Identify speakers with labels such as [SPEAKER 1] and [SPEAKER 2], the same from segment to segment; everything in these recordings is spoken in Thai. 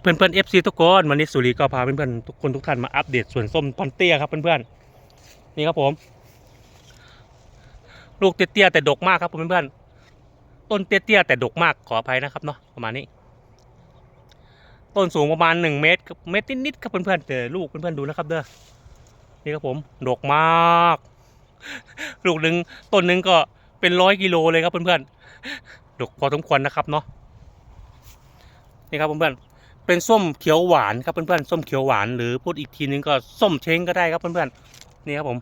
[SPEAKER 1] เพื่อนเพื่อนเอฟซีทุกคนวันนี้สุรีก็พาเพื่อนเพื่อนทุกคนทุกท่านมาอัปเดตสวนส้มพันเตี้ยครับเพื่อนเพื่อนๆนี่ครับผม ลูกเตี้ยแต่ดกมากครับเพื่อนเพื่อนๆต้นเตี้ยแต่ดกมากขออภัยนะครับเนาะประมาณนี้ ต้นสูงประมาณหนึ่งเมตรเมตรนิดๆครับเพื่อนเพื่อนๆแต่ลูกเพื่อนเพื่อนๆดูนะครับเด้อนี่ครับผมดกมาก ลูกหนึ่งต้นหนึ่งก็เป็นร้อยกิโลเลยครับเพื่อนเพื่อนๆดกพอสมควรนะครับเนาะนี่ครับเพื่อนๆ เป็นส้มเขียวหวานครับเพื่อนๆส้มเขียวหวานหรือพูดอีกทีนึงก็ส้มเช้งก็ได้ครับเพื่อนๆนี่ครับผม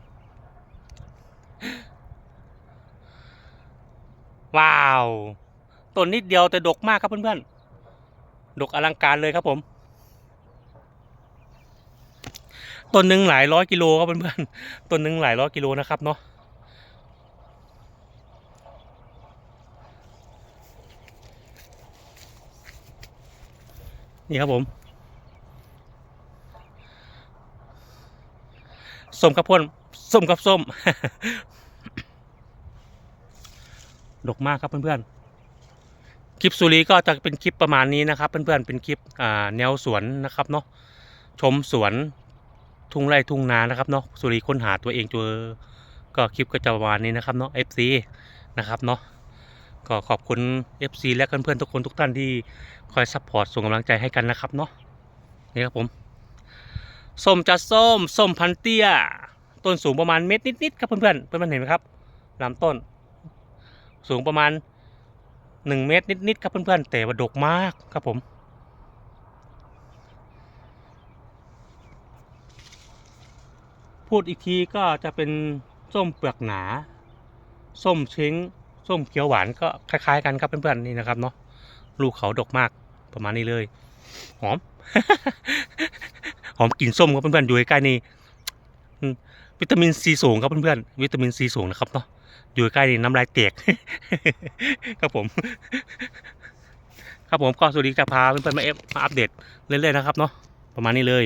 [SPEAKER 1] ว้าวต้นนิดเดียวแต่ดกมากครับเพื่อนๆดกอลังการเลยครับผมต้นหนึ่งหลายร้อยกิโลครับเพื่อนๆต้นหนึ่งหลายร้อยกิโลนะครับเนาะ นี่ครับผมส้มกับพ่นส้มกับส้ม ดกมากครับเพื่อนๆ คลิปสุรีก็จะเป็นคลิปประมาณนี้นะครับเพื่อนๆ เป็นคลิปแนวสวนนะครับเนาะ ชมสวนทุ่งไร่ทุ่งนานะครับเนาะ สุรีค้นหาตัวเองเจอ ก็คลิปก็จะประมาณนี้นะครับเนาะ FC นะครับเนาะ ก็ขอบคุณ FC และเพื่อนๆทุกคนทุกท่านที่คอยซัพพอร์ตส่งกำลังใจให้กันนะครับเนาะนี่ครับผมส้มจะส้มส้มพันเตี้ย ต้นสูงประมาณเม็ดนิดๆครับเพื่อนๆเพื่อนๆเห็นไหมครับลำต้น สูงประมาณหนึ่งเมตรนิดๆครับเพื่อนๆแต่ว่าดกมากครับผมพูดอีกทีก็จะเป็นส้มเปลือกหนา ส้มเช้ง ส้มเขียวหวานก็คล้ายๆ กันครับเพื่อนๆนี่นะครับเนาะลูกเขาดกมากประมาณนี้เลย หอม หอมกลิ่นส้มครับเพื่อนๆอยู่ใกล้นี่วิตามินซีสูงครับเพื่อนๆวิตามินซีสูงนะครับเนาะอยู่ใกล้นี่น้ำลายแตกครับผม ครับผมก็สวัสดีจะพาเพื่อนๆมาเอฟมาอัปเดตเรื่อยๆนะครับเนาะประมาณนี้เลย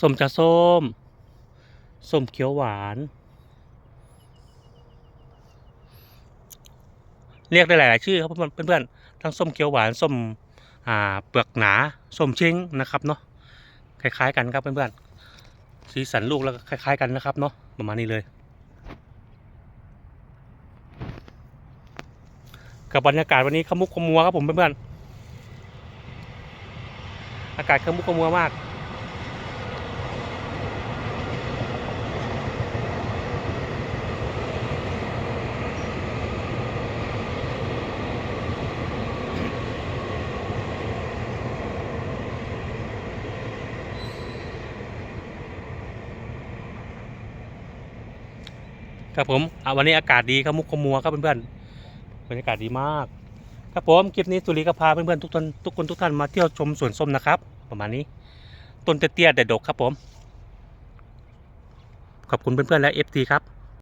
[SPEAKER 1] ส้มจะส้มส้มเขียวหวาน เรียกได้หลาย ๆ ชื่อครับเพื่อนๆทั้งส้มเขียวหวานส้มอ่าเปลือกหนาส้มช้งนะครับเนาะคล้าย ๆ กันครับเพื่อนๆสีสันลูกแล้วก็คล้าย ๆ กันนะครับเนาะประมาณนี้เลย กับบรรยากาศวันนี้ขมุกขมัวครับผมเพื่อนๆอากาศขมุกขมัวมาก ครับผมอะวันนี้อากาศดีครับมุกขมัวครับเพื่อนๆบรรยากาศดีมาก ครับผมคลิปนี้สุริก็พาเพื่อนๆทุกท่านทุกคนทุกท่านมาเที่ยวชมสวนส้มนะครับ ประมาณนี้ต้นเตี้ยแต่ดกครับผม ขอบคุณเพื่อนๆและเอฟทีครับ